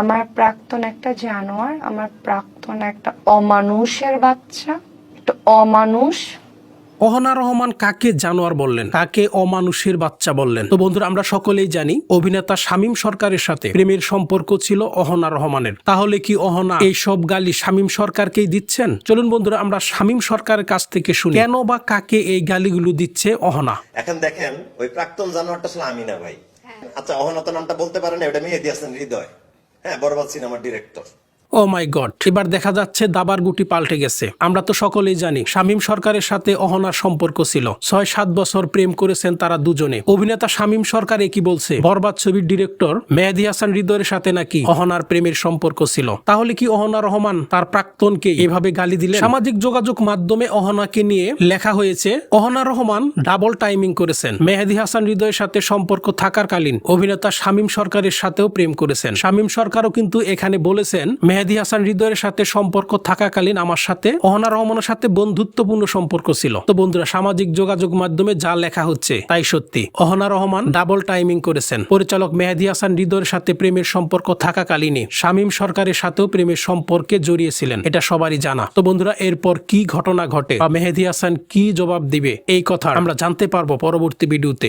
আমার প্রাক্তন একটা জানোয়ার আমার প্রাক্তন একটা অমানুষের বাচ্চা একটা অমানুষ। অহনা রহমান কাকে জানোয়ার বললেন? কাকে অমানুষের বাচ্চা বললেন? তো বন্ধুরা আমরা সকলেই জানি অভিনেতা শামীম সরকারের সাথে প্রেমের সম্পর্ক ছিল অহনা রহমানের। তাহলে কি অহনা এই সব গালি শামীম সরকারকেই দিচ্ছেন? চলুন বন্ধুরা আমরা শামীম সরকারের কাছ থেকে শুনি। কেন বা কাকে এই গালিগুলো দিচ্ছে অহনা? এখন দেখেন ওই প্রাক্তন জানোয়ারটা আসলে আমি না ভাই আচ্ছা অহনত নামটা বলতে পারেন ওটা মেহেদি হাসান হৃদয়। হ্যাঁ বরবাদ সিনেমার ডিরেক্টর ও মাই গড এবার দেখা যাচ্ছে দাবার গুটি পাল্টে গেছে। আমরা তো সকলেই জানি, শামীম সরকারের সাথে অহনার সম্পর্ক ছিল। ছয়, সাত বছর প্রেম করেছেন তারা দুজনে। অভিনেতা শামীম সরকার কি বলছে, বরবাদ ছবির ডিরেক্টর মেহেদি হাসান হৃদয়ের সাথে নাকি অহনার প্রেমের সম্পর্ক ছিল। তাহলে কি অহনা রহমান, তার প্রাক্তনকে এভাবে গালি দিলেন? সামাজিক যোগাযোগ মাধ্যমে অহনাকে নিয়ে লেখা হয়েছে, অহনা রহমান ডাবল টাইমিং করেছেন। মেহেদি হাসান হৃদয়ের সাথে সম্পর্ক থাকার কালীন অভিনেতা শামীম সরকারের সাথেও প্রেম করেছেন। শামীম সরকারও কিন্তু এখানে বলেছেন মেহেদি হাসান হৃদয়ের সাথে সম্পর্ক থাকাকালীন আমার সাথে অহনা রহমানের সাথে বন্ধুত্বপূর্ণ সম্পর্ক ছিল। তো বন্ধুরা, সামাজিক যোগাযোগ মাধ্যমে যা লেখা হচ্ছে, তাই সত্যি। অহনা রহমান ডাবল টাইমিং করেছেন। পরিচালক মেহেদি হাসান হৃদয়ের সাথে প্রেমের সম্পর্ক থাকাকালীনই শামীম সরকারের সাথেও প্রেমের সম্পর্কে জড়িয়েছিলেন। এটা সবারই জানা। তো বন্ধুরা, এরপর কি ঘটনা ঘটে বা মেহেদি হাসান কি জবাব দিবে, এই কথা আমরা জানতে পারব পরবর্তী ভিডিওতে।